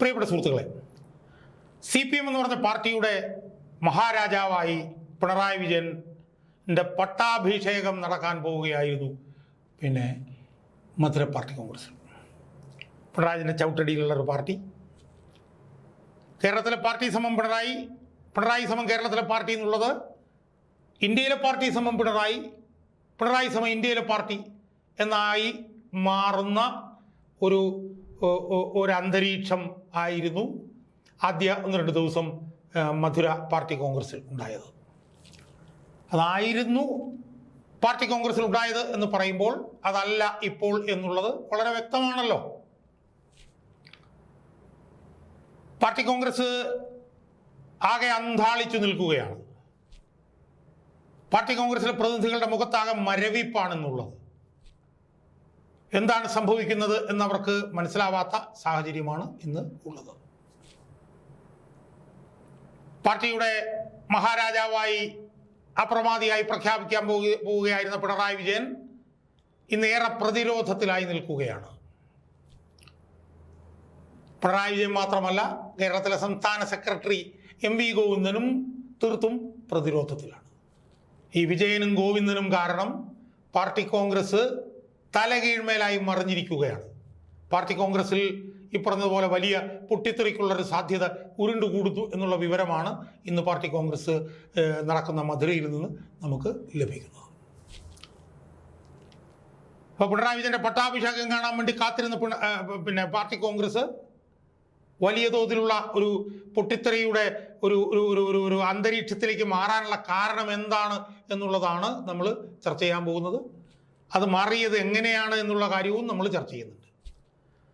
പ്രിയപ്പെട്ട സുഹൃത്തുക്കളെ C P M എന്ന് പറഞ്ഞ പാർട്ടിയുടെ മഹാരാജാവായി പിണറായി വിജയന്റെ പട്ടാഭിഷേകം നടക്കാൻ പോവുകയായിരുന്നു പിന്നെ മധുര പാർട്ടി കോൺഗ്രസ്. പിണറായിന്റെ വിജയന്റെ ചവിട്ടടിയിലുള്ള ഒരു പാർട്ടി. കേരളത്തിലെ പാർട്ടി സമം പിണറായി പിണറായി സമം കേരളത്തിലെ പാർട്ടി എന്നുള്ളത് ഇന്ത്യയിലെ പാർട്ടി സമം പിണറായി പിണറായി സമം ഇന്ത്യയിലെ പാർട്ടി എന്നായി മാറുന്ന ഒരു ഒരു അന്തരീക്ഷം ആയിരുന്നു ആദ്യ ഒന്ന് രണ്ട് ദിവസം മധുര പാർട്ടി കോൺഗ്രസിൽ ഉണ്ടായത്. അതായിരുന്നു പാർട്ടി കോൺഗ്രസിൽ ഉണ്ടായത് എന്ന് പറയുമ്പോൾ അതല്ല ഇപ്പോൾ എന്നുള്ളത് വളരെ വ്യക്തമാണല്ലോ. പാർട്ടി കോൺഗ്രസ് ആകെ അന്താളിച്ചു നിൽക്കുകയാണ്. പാർട്ടി കോൺഗ്രസിലെ പ്രതിനിധികളുടെ മുഖത്താകെ മരവിപ്പാണെന്നുള്ളത്. എന്താണ് സംഭവിക്കുന്നത് എന്നവർക്ക് മനസ്സിലാവാത്ത സാഹചര്യമാണ് ഇന്ന് ഉള്ളത്. പാർട്ടിയുടെ മഹാരാജാവായി അപ്രമാദിയായി പ്രഖ്യാപിക്കാൻ പോകുക പോവുകയായിരുന്ന പിണറായി വിജയൻ ഇന്ന് ഏറെ പ്രതിരോധത്തിലായി നിൽക്കുകയാണ്. പിണറായി വിജയൻ മാത്രമല്ല കേരളത്തിലെ സംസ്ഥാന സെക്രട്ടറി എം വി ഗോവിന്ദനും തീർത്തും പ്രതിരോധത്തിലാണ്. ഈ വിജയനും ഗോവിന്ദനും കാരണം പാർട്ടി കോൺഗ്രസ് തലകീഴ്മേലായി മറിഞ്ഞിരിക്കുകയാണ്. പാർട്ടി കോൺഗ്രസിൽ ഈ പറഞ്ഞതുപോലെ വലിയ പൊട്ടിത്തെറിക്കുള്ളൊരു സാധ്യത ഉരുണ്ടുകൂടുന്നു എന്നുള്ള വിവരമാണ് ഇന്ന് പാർട്ടി കോൺഗ്രസ് നടക്കുന്ന മധുരയിൽ നിന്ന് നമുക്ക് ലഭിക്കുന്നത്. അപ്പോൾ പിണറായി വിജയന്റെ പട്ടാഭിഷേകം കാണാൻ വേണ്ടി കാത്തിരുന്ന പിന്നെ പാർട്ടി കോൺഗ്രസ് വലിയ തോതിലുള്ള ഒരു പൊട്ടിത്തെറിയുടെ ഒരു ഒരു ഒരു ഒരു ഒരു അന്തരീക്ഷത്തിലേക്ക് മാറാനുള്ള കാരണം എന്താണ് എന്നുള്ളതാണ് നമ്മൾ ചർച്ച ചെയ്യാൻ പോകുന്നത്. അത് മാറിയത് എങ്ങനെയാണ് എന്നുള്ള കാര്യവും നമ്മൾ ചർച്ച ചെയ്യുന്നുണ്ട്.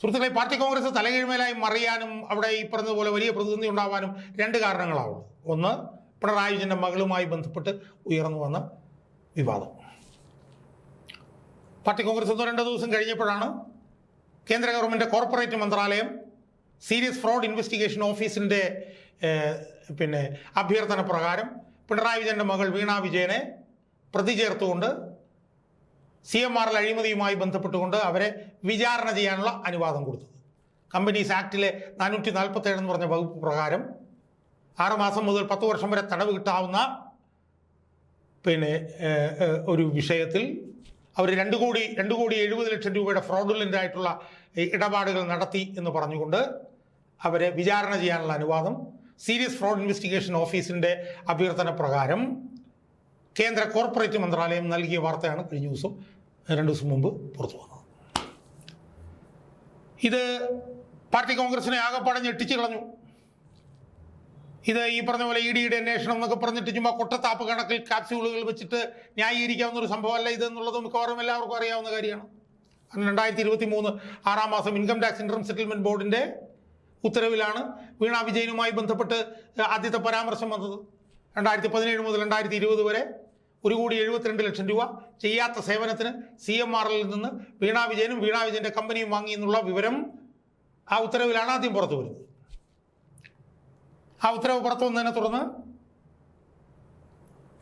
സുഹൃത്തുക്കളെ പാർട്ടി കോൺഗ്രസ് തലകീഴ്മേലായി മറിയാനും അവിടെ ഈ പറഞ്ഞതുപോലെ വലിയ പ്രതിസന്ധി ഉണ്ടാവാനും രണ്ട് കാരണങ്ങളാവുള്ളൂ ഒന്ന് പിണറായി വിജയന്റെ മകളുമായി ബന്ധപ്പെട്ട് ഉയർന്നു വന്ന വിവാദം. പാർട്ടി കോൺഗ്രസ് ഒന്നോ രണ്ടോ ദിവസം കഴിഞ്ഞപ്പോഴാണ് കേന്ദ്ര ഗവൺമെന്റ് കോർപ്പറേറ്റ് മന്ത്രാലയം സീരിയസ് ഫ്രോഡ് ഇൻവെസ്റ്റിഗേഷൻ ഓഫീസിന്റെ പിന്നെ അഭ്യർത്ഥന പ്രകാരം പിണറായി വിജയന്റെ മകൾ വീണ വിജയനെ പ്രതി ചേർത്തുകൊണ്ട് സി എം ആറിൽ അഴിമതിയുമായി ബന്ധപ്പെട്ടുകൊണ്ട് അവരെ വിചാരണ ചെയ്യാനുള്ള അനുവാദം കൊടുത്തത്. കമ്പനീസ് ആക്ടിലെ നാനൂറ്റി നാൽപ്പത്തേഴ് എന്ന് പറഞ്ഞ വകുപ്പ് പ്രകാരം ആറുമാസം മുതൽ പത്ത് വർഷം വരെ തടവ് കിട്ടാവുന്ന പിന്നെ ഒരു വിഷയത്തിൽ അവർ രണ്ട് കോടി രണ്ട് കോടി എഴുപത് ലക്ഷം രൂപയുടെ ഫ്രോഡുലന്റ് ആയിട്ടുള്ള ഇടപാടുകൾ നടത്തി എന്ന് പറഞ്ഞുകൊണ്ട് അവരെ വിചാരണ ചെയ്യാനുള്ള അനുവാദം സീരിയസ് ഫ്രോഡ് ഇൻവെസ്റ്റിഗേഷൻ ഓഫീസിന്റെ അഭ്യർത്ഥന പ്രകാരം കേന്ദ്ര കോർപ്പറേറ്റ് മന്ത്രാലയം നൽകിയ വാർത്തയാണ് കഴിഞ്ഞ ദിവസം രണ്ടു ദിവസം മുമ്പ് പുറത്തു വന്നത്. ഇത് പാർട്ടി കോൺഗ്രസിനെ ആകെപ്പാടെ ഞെട്ടിച്ചു കളഞ്ഞു. ഇത് ഈ പറഞ്ഞ പോലെ ഇ ഡിയുടെ അന്വേഷണം എന്നൊക്കെ പറഞ്ഞിട്ട് ചുമ്മാ കൊട്ടത്താപ്പ് കണക്കിൽ കാപ്സ്യൂളുകൾ വെച്ചിട്ട് ന്യായീകരിക്കാവുന്ന ഒരു സംഭവമല്ല ഇത് എന്നുള്ളത് മിക്കവാറും എല്ലാവർക്കും അറിയാവുന്ന കാര്യമാണ്. രണ്ടായിരത്തി ഇരുപത്തി മൂന്ന് ആറാം മാസം ഇൻകം ടാക്സ് ഇൻട്രം സെറ്റിൽമെന്റ് ബോർഡിന്റെ ഉത്തരവിലാണ് വീണ വിജയനുമായി ബന്ധപ്പെട്ട് ആദ്യത്തെ പരാമർശം വന്നത്. രണ്ടായിരത്തി പതിനേഴ് മുതൽ രണ്ടായിരത്തി ഇരുപത് വരെ ഒരു കോടി എഴുപത്തിരണ്ട് ലക്ഷം രൂപ ചെയ്യാത്ത സേവനത്തിന് സി എം ആറിൽ നിന്ന് വീണാ വിജയനും വീണാ വിജയന്റെ കമ്പനിയും വാങ്ങി എന്നുള്ള വിവരം ആ ഉത്തരവിലാണ് ആദ്യം പുറത്തു വരുന്നത്. ആ ഉത്തരവ് പുറത്തു വന്നതിനെ തുടർന്ന്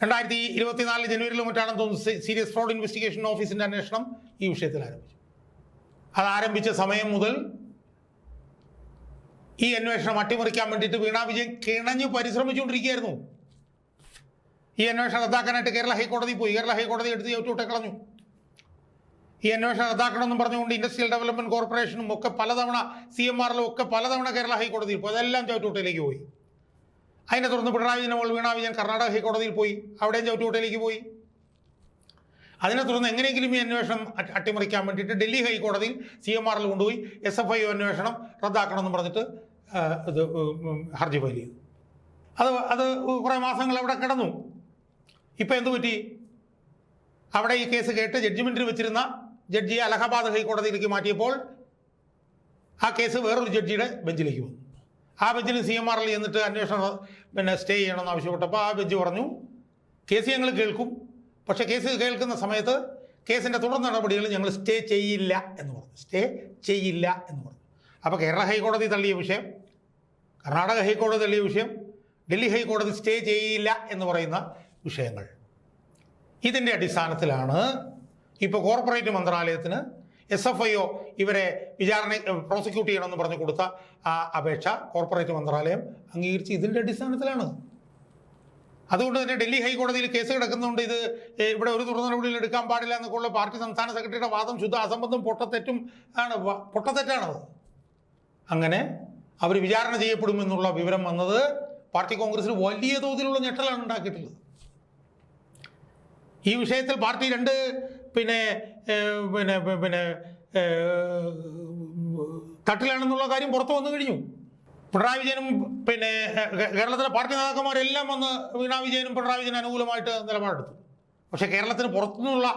രണ്ടായിരത്തി ഇരുപത്തിനാല് ജനുവരിയിൽ മറ്റാണെന്ന് തോന്നുന്നു സീരിയസ് ഫ്രോഡ് ഇൻവെസ്റ്റിഗേഷൻ ഓഫീസിന്റെ അന്വേഷണം ഈ വിഷയത്തിൽ ആരംഭിച്ചു. അത് ആരംഭിച്ച സമയം മുതൽ ഈ അന്വേഷണം അട്ടിമറിക്കാൻ വേണ്ടിയിട്ട് വീണാ വിജയൻ കിണഞ്ഞു പരിശ്രമിച്ചുകൊണ്ടിരിക്കുകയായിരുന്നു. ഈ അന്വേഷണം റദ്ദാക്കാനായിട്ട് കേരള ഹൈക്കോടതി പോയി. കേരള ഹൈക്കോടതി എടുത്ത് ചവിട്ടുവിട്ടെ കളഞ്ഞു. ഈ അന്വേഷണം റദ്ദാക്കണമെന്നും പറഞ്ഞുകൊണ്ട് ഇൻഡസ്ട്രിയൽ ഡെവലപ്മെന്റ് കോർപ്പറേഷനും ഒക്കെ പലതവണ സി എം ആറിലും ഒക്കെ പലതവണ കേരള ഹൈക്കോടതിയിൽ പോയി. അതെല്ലാം ചവിട്ടുവിട്ടയിലേക്ക് പോയി. അതിനെ തുടർന്ന് പിണറായി വിജയൻ മോൾ വീണാ വിജയൻ കർണാടക ഹൈക്കോടതിയിൽ പോയി. അവിടെയും ചവിട്ടുകൂട്ടയിലേക്ക് പോയി. അതിനെ തുടർന്ന് എങ്ങനെയെങ്കിലും ഈ അന്വേഷണം അട്ടിമറിക്കാൻ വേണ്ടിയിട്ട് ഡൽഹി ഹൈക്കോടതിയിൽ സി എം ആറിൽ കൊണ്ടുപോയി എസ് എഫ് ഐ ഒ അന്വേഷണം റദ്ദാക്കണമെന്ന് പറഞ്ഞിട്ട് ഇത് ഹർജി ഫയൽ ചെയ്തു. അത് അത് കുറേ മാസങ്ങൾ അവിടെ കിടന്നു. ഇപ്പം എന്തു പറ്റി? അവിടെ ഈ കേസ് കേട്ട് ജഡ്ജിമെന്റിൽ വെച്ചിരുന്ന ജഡ്ജിയെ അലഹബാദ് ഹൈക്കോടതിയിലേക്ക് മാറ്റിയപ്പോൾ ആ കേസ് വേറൊരു ജഡ്ജിയുടെ ബെഞ്ചിലേക്ക് വന്നു. ആ ബെഞ്ചിൽ സി എം ആറിൽ ചെന്നിട്ട് അന്വേഷണം പിന്നെ സ്റ്റേ ചെയ്യണമെന്ന് ആവശ്യപ്പെട്ടപ്പോൾ ആ ബെഞ്ച് പറഞ്ഞു കേസ് ഞങ്ങൾ കേൾക്കും. പക്ഷേ കേസ് കേൾക്കുന്ന സമയത്ത് കേസിന്റെ തുടർ നടപടികൾ ഞങ്ങൾ സ്റ്റേ ചെയ്യില്ല എന്ന് പറഞ്ഞു. സ്റ്റേ ചെയ്യില്ല എന്ന് പറഞ്ഞു. അപ്പോൾ കേരള ഹൈക്കോടതി തള്ളിയ വിഷയം കർണാടക ഹൈക്കോടതി തള്ളിയ വിഷയം ഡൽഹി ഹൈക്കോടതി സ്റ്റേ ചെയ്യില്ല എന്ന് പറയുന്ന വിഷയങ്ങൾ. ഇതിന്റെ അടിസ്ഥാനത്തിലാണ് ഇപ്പോൾ കോർപ്പറേറ്റ് മന്ത്രാലയത്തിന് എസ് എഫ് ഐ ഒ ഇവരെ വിചാരണ പ്രോസിക്യൂട്ട് ചെയ്യണമെന്ന് പറഞ്ഞു കൊടുത്ത ആ അപേക്ഷ കോർപ്പറേറ്റ് മന്ത്രാലയം അംഗീകരിച്ച് ഇതിന്റെ അടിസ്ഥാനത്തിലാണ്. അതുകൊണ്ട് തന്നെ ഡൽഹി ഹൈക്കോടതിയിൽ കേസ് കിടക്കുന്നതുകൊണ്ട് ഇത് ഇവിടെ ഒരു തുറന്ന നടപടിയിൽ എടുക്കാൻ പാടില്ല എന്നൊക്കെയുള്ള പാർട്ടി സംസ്ഥാന സെക്രട്ടറിയുടെ വാദം ശുദ്ധ അസംബന്ധം പൊട്ടത്തെറ്റും ആണ് പൊട്ടത്തെറ്റാണത്. അങ്ങനെ അവർ വിചാരണ ചെയ്യപ്പെടുമെന്നുള്ള വിവരം വന്നത് പാർട്ടി കോൺഗ്രസിൽ വലിയ തോതിലുള്ള ഞെട്ടലാണ് ഉണ്ടാക്കിയിട്ടുള്ളത്. ഈ വിഷയത്തിൽ പാർട്ടി രണ്ട് പിന്നെ പിന്നെ പിന്നെ തട്ടിലാണെന്നുള്ള കാര്യം പുറത്തു വന്നു കഴിഞ്ഞു. പിണറായി വിജയനും പിന്നെ കേരളത്തിലെ പാർട്ടി നേതാക്കന്മാരെല്ലാം വന്ന് വീണാ വിജയനും പിണറായി വിജയനും അനുകൂലമായിട്ട് നിലപാടെടുത്തു. പക്ഷേ കേരളത്തിന് പുറത്തുനിന്നുള്ള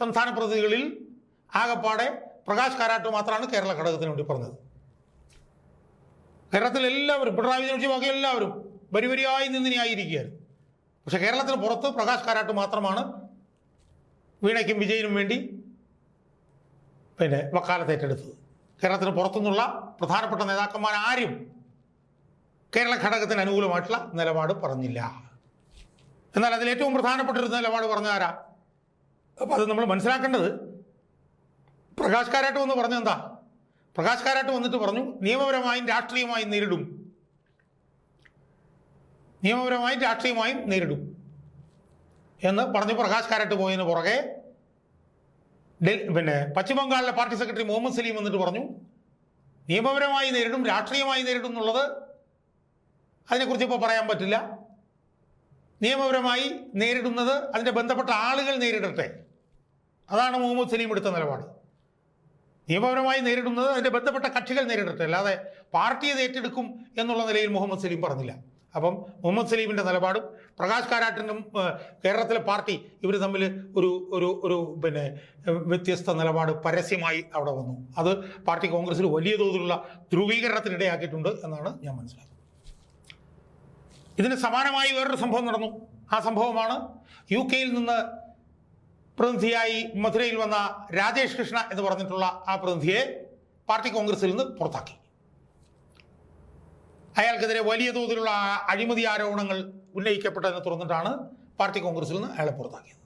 സംസ്ഥാന പ്രതിനിധികളിൽ ആകപ്പാടെ പ്രകാശ് കാരാട്ട് മാത്രമാണ് കേരള ഘടകത്തിന് വേണ്ടി പറഞ്ഞത്. കേരളത്തിൽ എല്ലാവരും പിണറായി വിജയൻ വെച്ച് ബാക്കി എല്ലാവരും വരി പക്ഷേ കേരളത്തിന് പുറത്ത് പ്രകാശ് കാരാട്ട് മാത്രമാണ് വീണയ്ക്കും വിജയനും വേണ്ടി പിന്നെ വക്കാലത്ത് ഏറ്റെടുത്തത്. കേരളത്തിന് പുറത്തുനിന്നുള്ള പ്രധാനപ്പെട്ട നേതാക്കന്മാർ ആരും കേരള ഘടകത്തിന് അനുകൂലമായിട്ടുള്ള നിലപാട് പറഞ്ഞില്ല. എന്നാൽ അതിൽ ഏറ്റവും പ്രധാനപ്പെട്ട ഒരു നിലപാട് പറഞ്ഞ ആരാ? അപ്പം അത് നമ്മൾ മനസ്സിലാക്കേണ്ടത് പ്രകാശ് കാരാട്ട് വന്ന് പറഞ്ഞെന്താ പ്രകാശ് കാരാട്ട് വന്നിട്ട് പറഞ്ഞു നിയമപരമായും രാഷ്ട്രീയമായും നേരിടും. നിയമപരമായും രാഷ്ട്രീയമായും നേരിടും. എന്ന് പറഞ്ഞ് പ്രകാശ് പോയതിന് പുറകെ പിന്നെ പശ്ചിമ ബംഗാളിലെ പാർട്ടി സെക്രട്ടറി മുഹമ്മദ് സലീം എന്നിട്ട് പറഞ്ഞു നിയമപരമായി നേരിടും രാഷ്ട്രീയമായി നേരിടും എന്നുള്ളത് അതിനെക്കുറിച്ച് ഇപ്പോൾ പറയാൻ പറ്റില്ല. നിയമപരമായി നേരിടുന്നത് അതിന്റെ ബന്ധപ്പെട്ട ആളുകൾ നേരിടട്ടെ. അതാണ് മുഹമ്മദ് സലീം എടുത്ത നിലപാട്. നിയമപരമായി നേരിടുന്നത് അതിന്റെ ബന്ധപ്പെട്ട കക്ഷികൾ നേരിടട്ടെ. അല്ലാതെ പാർട്ടിയെ ഏറ്റെടുക്കും എന്നുള്ള നിലയിൽ മുഹമ്മദ് സലീം പറഞ്ഞില്ല. അപ്പം മുഹമ്മദ് സലീമിന്റെ നിലപാടും പ്രകാശ് കാരാട്ടിനും കേരളത്തിലെ പാർട്ടി ഇവർ തമ്മിൽ ഒരു ഒരു ഒരു പിന്നെ വ്യത്യസ്ത നിലപാട് പരസ്യമായി അവിടെ വന്നു. അത് പാർട്ടി കോൺഗ്രസിൽ വലിയ തോതിലുള്ള ധ്രുവീകരണത്തിനിടയാക്കിയിട്ടുണ്ട് എന്നാണ് ഞാൻ മനസ്സിലാക്കുന്നത്. ഇതിന് സമാനമായി വേറൊരു സംഭവം നടന്നു. ആ സംഭവമാണ് യു കെയിൽ നിന്ന് പ്രതിനിധിയായി മധുരയിൽ വന്ന രാജേഷ് കൃഷ്ണ എന്ന് പറഞ്ഞിട്ടുള്ള ആ പ്രതിനിധിയെ പാർട്ടി കോൺഗ്രസിൽ നിന്ന് പുറത്താക്കി. അയാൾക്കെതിരെ വലിയ തോതിലുള്ള അഴിമതി ആരോപണങ്ങൾ ഉന്നയിക്കപ്പെട്ടതിനെ തുടർന്നിട്ടാണ് പാർട്ടി കോൺഗ്രസിൽ നിന്ന് അയാളെ പുറത്താക്കിയത്.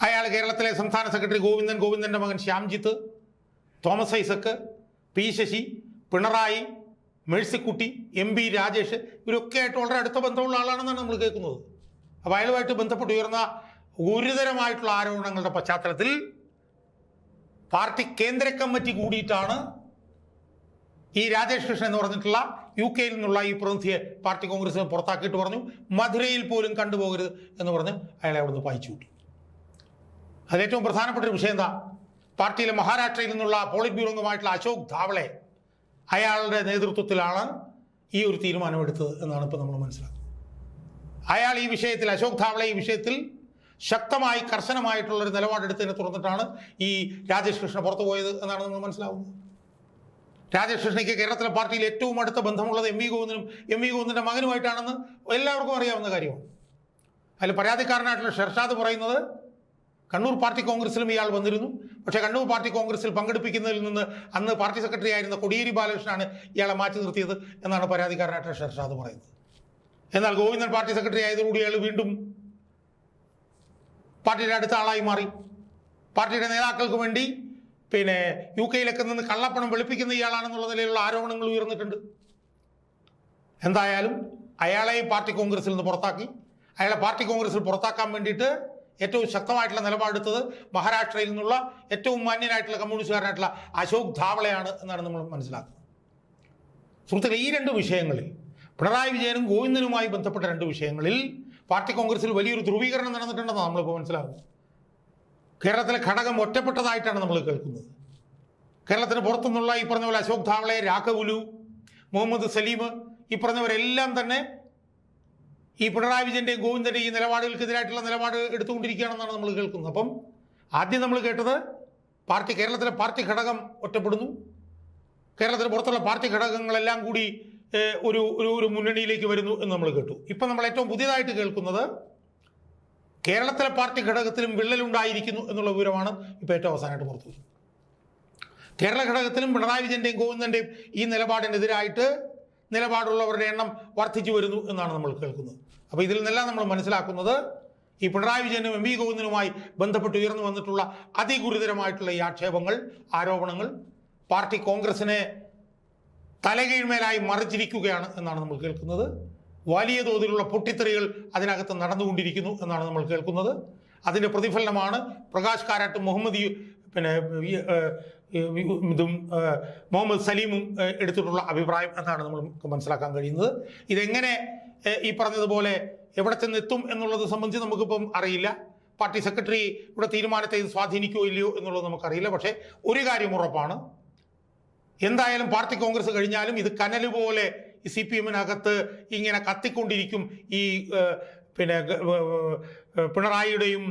അയാൾ കേരളത്തിലെ സംസ്ഥാന സെക്രട്ടറി ഗോവിന്ദൻ ഗോവിന്ദന്റെ മകൻ Shyamjith Thomas Isaac P Sasi Pinarayi Mercykutty M P Rajesh ഇവരൊക്കെ ആയിട്ട് വളരെ അടുത്ത ബന്ധമുള്ള ആളാണെന്നാണ് നമ്മൾ കേൾക്കുന്നത്. അപ്പോൾ അയാളുമായിട്ട് ബന്ധപ്പെട്ട് ഉയർന്ന ഗുരുതരമായിട്ടുള്ള ആരോപണങ്ങളുടെ പശ്ചാത്തലത്തിൽ പാർട്ടി കേന്ദ്ര കമ്മിറ്റി കൂടിയിട്ടാണ് ഈ രാജേഷ് കൃഷ്ണൻ എന്ന് പറഞ്ഞിട്ടുള്ള യു കെയിൽ നിന്നുള്ള ഈ പ്രതിനിധിയെ പാർട്ടി കോൺഗ്രസിന് പുറത്താക്കിയിട്ട് പറഞ്ഞു മധുരയിൽ പോലും കണ്ടുപോകരുത് എന്ന് പറഞ്ഞ് അയാളെ അവിടുന്ന് പായിച്ചു വിട്ടു. അതിലേറ്റവും പ്രധാനപ്പെട്ട ഒരു വിഷയം എന്താ? പാർട്ടിയിലെ മഹാരാഷ്ട്രയിൽ നിന്നുള്ള പോളിറ്റ് ബ്യൂറോ അംഗമായിട്ടുള്ള അശോക് ധാവളെ അയാളുടെ നേതൃത്വത്തിലാണ് ഈ ഒരു തീരുമാനമെടുത്തത് എന്നാണ് ഇപ്പോൾ നമ്മൾ മനസ്സിലാക്കുന്നത്. അയാൾ ഈ വിഷയത്തിൽ അശോക് ധാവളെ ഈ വിഷയത്തിൽ ശക്തമായി കർശനമായിട്ടുള്ളൊരു നിലപാടെടുത്തതിനെ തുറന്നിട്ടാണ് ഈ രാജേഷ് കൃഷ്ണ പുറത്തു പോയത് എന്നാണ് നമ്മൾ മനസ്സിലാവുന്നത്. രാജേഷ് കേരളത്തിലെ പാർട്ടിയിൽ ഏറ്റവും അടുത്ത ബന്ധമുള്ളത് എം വി ഗോവിന്ദനും എം വി ഗോവിന്ദന്റെ മകനുമായിട്ടാണെന്ന് എല്ലാവർക്കും അറിയാവുന്ന കാര്യമാണ്. അതിൽ പരാതിക്കാരനായിട്ടുള്ള ഷെർഷാദ് പറയുന്നത് കണ്ണൂർ പാർട്ടി കോൺഗ്രസിലും ഇയാൾ വന്നിരുന്നു. പക്ഷേ കണ്ണൂർ പാർട്ടി കോൺഗ്രസിൽ പങ്കെടുപ്പിക്കുന്നതിൽ നിന്ന് അന്ന് പാർട്ടി സെക്രട്ടറി ആയിരുന്ന കൊടിയേരി ബാലകൃഷ്ണനാണ് ഇയാളെ മാറ്റി നിർത്തിയത് എന്നാണ് പരാതിക്കാരനായിട്ടുള്ള ഷെർഷാദ് പറയുന്നത്. എന്നാൽ ഗോവിന്ദൻ പാർട്ടി സെക്രട്ടറി ആയതോടുകൂടി അയാൾ വീണ്ടും പാർട്ടിയുടെ അടുത്ത ആളായി മാറി. പാർട്ടിയുടെ നേതാക്കൾക്ക് വേണ്ടി പിന്നെ യു കെയിലൊക്കെ നിന്ന് കള്ളപ്പണം വെളുപ്പിക്കുന്ന ഇയാളാണെന്നുള്ള നിലയിലുള്ള ആരോപണങ്ങൾ ഉയർന്നിട്ടുണ്ട്. എന്തായാലും അയാളെയും പാർട്ടി കോൺഗ്രസിൽ നിന്ന് പുറത്താക്കി. അയാളെ പാർട്ടി കോൺഗ്രസിൽ പുറത്താക്കാൻ വേണ്ടിയിട്ട് ഏറ്റവും ശക്തമായിട്ടുള്ള നിലപാടെടുത്തത് മഹാരാഷ്ട്രയിൽ നിന്നുള്ള ഏറ്റവും മാന്യനായിട്ടുള്ള കമ്മ്യൂണിസ്റ്റുകാരനായിട്ടുള്ള അശോക് ധാവളയാണ് എന്നാണ് നമ്മൾ മനസ്സിലാക്കുന്നത്. സുഹൃത്തുക്കളെ ഈ രണ്ട് വിഷയങ്ങളിൽ പിണറായി വിജയനും ഗോവിന്ദനുമായി ബന്ധപ്പെട്ട രണ്ട് വിഷയങ്ങളിൽ പാർട്ടി കോൺഗ്രസിൽ വലിയൊരു ധ്രുവീകരണം നടന്നിട്ടുണ്ടെന്നാണ് നമ്മളിപ്പോൾ മനസ്സിലാക്കുന്നത്. കേരളത്തിലെ ഘടകം ഒറ്റപ്പെട്ടതായിട്ടാണ് നമ്മൾ കേൾക്കുന്നത്. കേരളത്തിന് പുറത്തുനിന്നുള്ള ഈ പറഞ്ഞ പോലെ അശോക് ധാവളെ രാഘവുലു മുഹമ്മദ് സലീം ഈ പറഞ്ഞവരെല്ലാം തന്നെ ഈ പിണറായി വിജയന്റെയും ഗോവിന്ദന്റെയും ഈ നിലപാടുകൾക്കെതിരായിട്ടുള്ള നിലപാട് എടുത്തുകൊണ്ടിരിക്കുകയാണെന്നാണ് നമ്മൾ കേൾക്കുന്നത്. അപ്പം ആദ്യം നമ്മൾ കേട്ടത് പാർട്ടി കേരളത്തിലെ പാർട്ടി ഘടകം ഒറ്റപ്പെടുന്നു. കേരളത്തിന് പുറത്തുള്ള പാർട്ടി ഘടകങ്ങളെല്ലാം കൂടി ഒരു ഒരു മുന്നണിയിലേക്ക് വരുന്നു എന്ന് നമ്മൾ കേട്ടു. ഇപ്പം നമ്മൾ ഏറ്റവും പുതിയതായിട്ട് കേൾക്കുന്നത് കേരളത്തിലെ പാർട്ടി ഘടകത്തിലും വിള്ളലുണ്ടായിരിക്കുന്നു എന്നുള്ള വിവരമാണ് ഇപ്പോൾ ഏറ്റവും അവസാനമായിട്ട് പുറത്തു കേരള ഘടകത്തിലും പിണറായി വിജയന്റെയും ഗോവിന്ദന്റെയും ഈ നിലപാടിനെതിരായിട്ട് നിലപാടുള്ളവരുടെ എണ്ണം വർദ്ധിച്ചു വരുന്നു എന്നാണ് നമ്മൾ കേൾക്കുന്നത്. അപ്പോൾ ഇതിൽ നിന്നെല്ലാം നമ്മൾ മനസ്സിലാക്കുന്നത് ഈ പിണറായി വിജയനും എം വി ഗോവിന്ദനുമായി ബന്ധപ്പെട്ട് ഉയർന്നു വന്നിട്ടുള്ള അതിഗുരുതരമായിട്ടുള്ള ഈ ആക്ഷേപങ്ങൾ ആരോപണങ്ങൾ പാർട്ടി കോൺഗ്രസിനെ തലകീഴ്മേലായി മറിച്ചിരിക്കുകയാണ് എന്നാണ് നമ്മൾ കേൾക്കുന്നത്. വലിയ തോതിലുള്ള പൊട്ടിത്തെറികൾ അതിനകത്ത് നടന്നുകൊണ്ടിരിക്കുന്നു എന്നാണ് നമ്മൾ കേൾക്കുന്നത്. അതിന്റെ പ്രതിഫലനമാണ് പ്രകാശ് കാരാട്ടും മുഹമ്മദ് പിന്നെ ഇതും മുഹമ്മദ് സലീമും എടുത്തിട്ടുള്ള അഭിപ്രായം എന്നാണ് നമ്മൾ മനസ്സിലാക്കാൻ കഴിയുന്നത്. ഇതെങ്ങനെ ഈ പറഞ്ഞതുപോലെ എവിടെ ചെന്നെത്തും എന്നുള്ളത് സംബന്ധിച്ച് നമുക്കിപ്പം അറിയില്ല. പാർട്ടി സെക്രട്ടറി ഇവിടെ തീരുമാനത്തെ ഇത് സ്വാധീനിക്കുകയോ ഇല്ലയോ എന്നുള്ളത് നമുക്കറിയില്ല. പക്ഷേ ഒരു കാര്യം ഉറപ്പാണ്. എന്തായാലും പാർട്ടി കോൺഗ്രസ് കഴിഞ്ഞാലും ഇത് കനൽ പോലെ ഈ സി പി എമ്മിനകത്ത് ഇങ്ങനെ കത്തിക്കൊണ്ടിരിക്കും ഈ പിന്നെ പിണറായിയുടെയും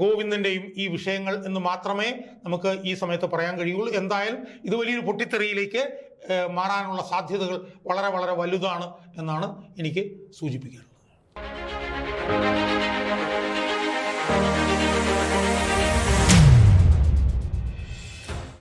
ഗോവിന്ദന്റെയും ഈ വിഷയങ്ങൾ എന്ന് മാത്രമേ നമുക്ക് ഈ സമയത്ത് പറയാൻ കഴിയുള്ളൂ. എന്തായാലും ഇത് വലിയൊരു പൊട്ടിത്തെറിയിലേക്ക് മാറാനുള്ള സാധ്യതകൾ വളരെ വളരെ വലുതാണ് എന്നാണ് എനിക്ക് സൂചിപ്പിക്കാനുള്ളത്.